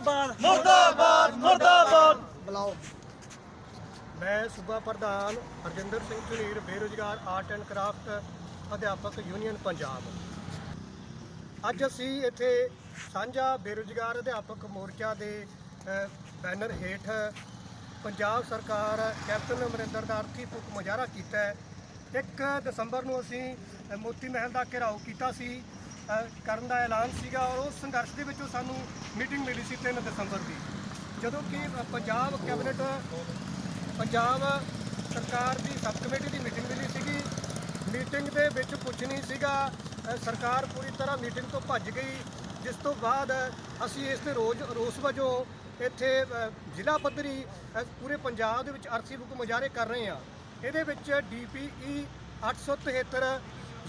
ਮੁਰਦਾਬਾਦ। ਮੁਰਦਾਬਾਦ ਮੁਰਦਾਬਾਦ। ਬੁਲਾਓ। ਮੈਂ ਸੂਬਾ ਪ੍ਰਧਾਨ ਹਰਜਿੰਦਰ ਸਿੰਘ ਝੁਨੀਰ ਬੇਰੁਜ਼ਗਾਰ ਆਰਟ ਐਂਡ ਕਰਾਫਟ ਅਧਿਆਪਕ ਯੂਨੀਅਨ ਪੰਜਾਬ। ਅੱਜ ਅਸੀਂ ਇੱਥੇ ਸਾਂਝਾ ਬੇਰੁਜ਼ਗਾਰ ਅਧਿਆਪਕ ਮੋਰਚਾ ਦੇ ਬੈਨਰ ਹੇਠ ਪੰਜਾਬ ਸਰਕਾਰ ਕੈਪਟਨ ਅਮਰਿੰਦਰ ਦਾ ਅਰਥੀ ਫੂਕ ਮੁਜ਼ਾਹਰਾ ਕੀਤਾ ਹੈ। 1 ਦਸੰਬਰ ਨੂੰ ਅਸੀਂ ਮੋਤੀ ਮਹਿਲ ਦਾ ਘਿਰਾਓ ਕੀਤਾ ਸੀ। ਕਰਨ ਦਾ ਐਲਾਨ ਸੀਗਾ ਔਰ ਉਸ ਸੰਘਰਸ਼ ਦੇ ਵਿੱਚੋਂ ਸਾਨੂੰ ਮੀਟਿੰਗ ਮਿਲੀ ਸੀ 3 ਦਸੰਬਰ ਦੀ। ਜਦੋਂ ਕਿ ਪੰਜਾਬ ਕੈਬਨਿਟ, ਪੰਜਾਬ ਸਰਕਾਰ ਦੀ ਸਬ ਕਮੇਟੀ ਦੀ ਮੀਟਿੰਗ ਮਿਲੀ ਸੀਗੀ। ਮੀਟਿੰਗ ਦੇ ਵਿੱਚ ਕੁਝ ਨਹੀਂ ਸੀਗਾ। ਸਰਕਾਰ ਪੂਰੀ ਤਰ੍ਹਾਂ ਮੀਟਿੰਗ ਤੋਂ ਭੱਜ ਗਈ, ਜਿਸ ਤੋਂ ਬਾਅਦ ਅਸੀਂ ਇਸ ਦੇ ਰੋਜ਼, ਰੋਸ ਵਜੋਂ ਇੱਥੇ ਜ਼ਿਲ੍ਹਾ ਪੱਧਰੀ ਪੂਰੇ ਪੰਜਾਬ ਦੇ ਵਿੱਚ ਅਰਸੀ ਬੁੱਕ ਮੁਜ਼ਾਹਰੇ ਕਰ ਰਹੇ ਹਾਂ। ਇਹਦੇ ਵਿੱਚ DPE 873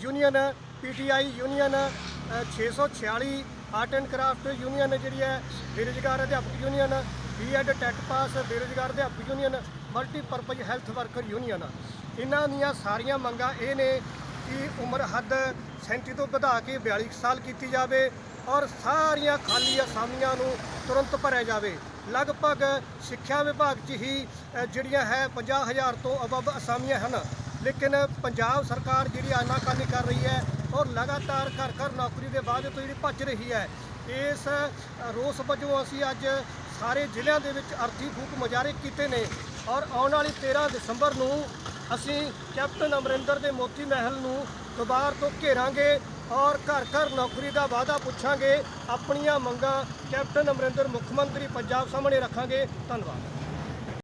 union PTI union uh, 646 art and craft union ਜਿਹੜੀ ਹੈ ਬੇਰੁਜ਼ਗਾਰ ਅਧਿਆਪਕ ਯੂਨੀਅਨ ਬੀਐਡ ਟੈਕ ਪਾਸ ਬੇਰੁਜ਼ਗਾਰ ਅਧਿਆਪਕ union multipurpose health worker union. ਇਹਨਾਂ ਦੀਆਂ ਸਾਰੀਆਂ ਮੰਗਾਂ ਇਹ ਨੇ ਕਿ ਉਮਰ ਹੱਦ 37 ਤੋਂ ਵਧਾ ਕੇ 42 ਸਾਲ ਕੀਤੀ ਜਾਵੇ ਔਰ ਸਾਰੀਆਂ ਖਾਲੀ ਅਸਾਮੀਆਂ ਨੂੰ ਤੁਰੰਤ ਭਰਿਆ ਜਾਵੇ। ਲਗਭਗ ਸਿੱਖਿਆ ਵਿਭਾਗ 'ਚ ਹੀ ਜਿਹੜੀਆਂ ਹੈ 50000 ਤੋਂ ਅਬਵ ਅਸਾਮੀਆਂ ਹਨ। ਲੇਕਿਨ ਪੰਜਾਬ ਸਰਕਾਰ ਜਿਹੜੀ ਆਨਾਕਾਨੀ ਕਰ ਰਹੀ ਹੈ ਔਰ ਲਗਾਤਾਰ ਘਰ ਘਰ ਨੌਕਰੀ ਦੇ ਬਾਅਦ ਤੋਂ ਜਿਹੜੀ ਭੱਜ ਰਹੀ ਹੈ, ਇਸ ਰੋਸ ਵਜੋਂ ਅਸੀਂ ਅੱਜ ਸਾਰੇ ਜ਼ਿਲ੍ਹਿਆਂ ਦੇ ਵਿੱਚ ਅਰਥੀ ਫੂਕ ਮੁਜ਼ਾਹਰੇ ਕੀਤੇ ਨੇ ਔਰ ਆਉਣ ਵਾਲੀ 13 ਦਸੰਬਰ ਨੂੰ ਅਸੀਂ ਕੈਪਟਨ ਅਮਰਿੰਦਰ ਦੇ ਮੋਤੀ ਮਹਿਲ ਨੂੰ ਦੁਬਾਰ ਤੋਂ ਘੇਰਾਂਗੇ ਔਰ ਘਰ ਘਰ ਨੌਕਰੀ ਦਾ ਵਾਅਦਾ ਪੁੱਛਾਂਗੇ, ਆਪਣੀਆਂ ਮੰਗਾਂ ਕੈਪਟਨ ਅਮਰਿੰਦਰ ਮੁੱਖ ਮੰਤਰੀ ਪੰਜਾਬ ਸਾਹਮਣੇ ਰੱਖਾਂਗੇ। ਧੰਨਵਾਦ।